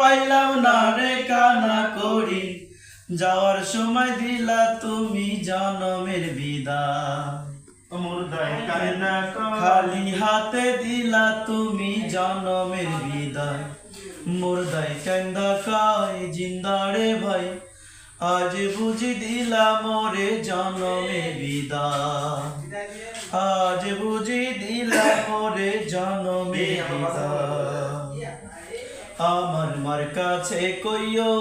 পাইলাম না রে কানা করি। যাওয়ার সময় দিলা তুমি জনমের বিদায় খালি হাতে দিলা তুমি জনমের বিদায় মুর্দাই কান্দা কায় জিন্দারে ভাই। আজ বুঝি দিলা মোরে জনমে বিদায় আজ বুঝি দিলা মোরে জনমে বিদায় আমার মার কাছে কইও।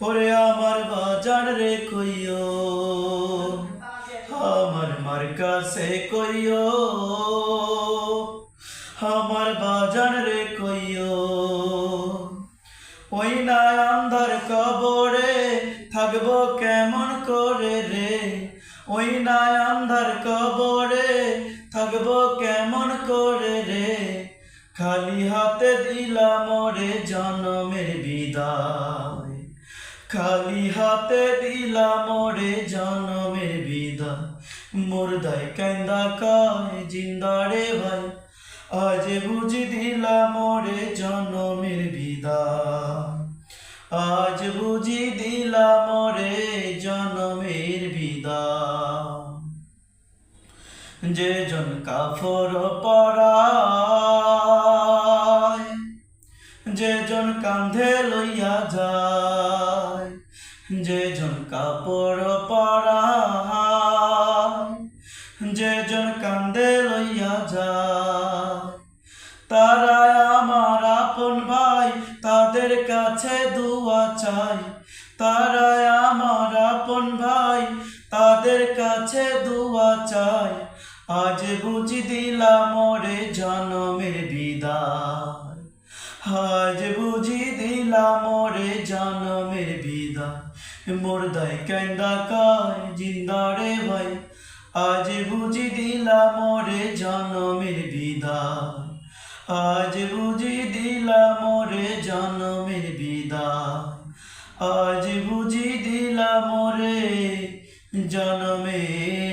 ওরে আমার বাজার রে কইও। আমার মার কাছে কইও। আমার বাজার রে কইও। ওই না আন্ধার কবরে থাকব কেমন করে রে? ওই না আন্ধার কবরে থাকব কেমন করে রে? খালি হাতে দিলাম মোরে জনমের বিদায়। খালি হাতে দিলাম মোরে জনমের বিদায়। মুর্দায় কান্দা কায়, জিন্দা রে ভাই। আজ বুঝি দিলাম মোরে জনমের বিদায়। আজ বুঝি দিলাম মোরে জনমের বিদায়। যে জন কাফর পরায় কান্ধে লইয়া যায় যে জন কাপড় পরায় যে জন কান্ধে লইয়া যায়। তারা আমার আপন ভাই, তাদের কাছে দুয়া চাই। তারা আমার আপন ভাই, তাদের কাছে দুয়া চাই। আজ বুঝি দিলাম মোরে জনমের বিদায়। আজ বুঝি দিলাম মোরে জনমের বিদায় মোরদাই কান্দা কায় জিন্দারে ভাই। আজ বুঝি দিলাম মোরে জনমের বিদায় আজ বুঝি দিলাম মোরে জনমের বিদায় আজ বুঝি দিলাম মোরে জনমের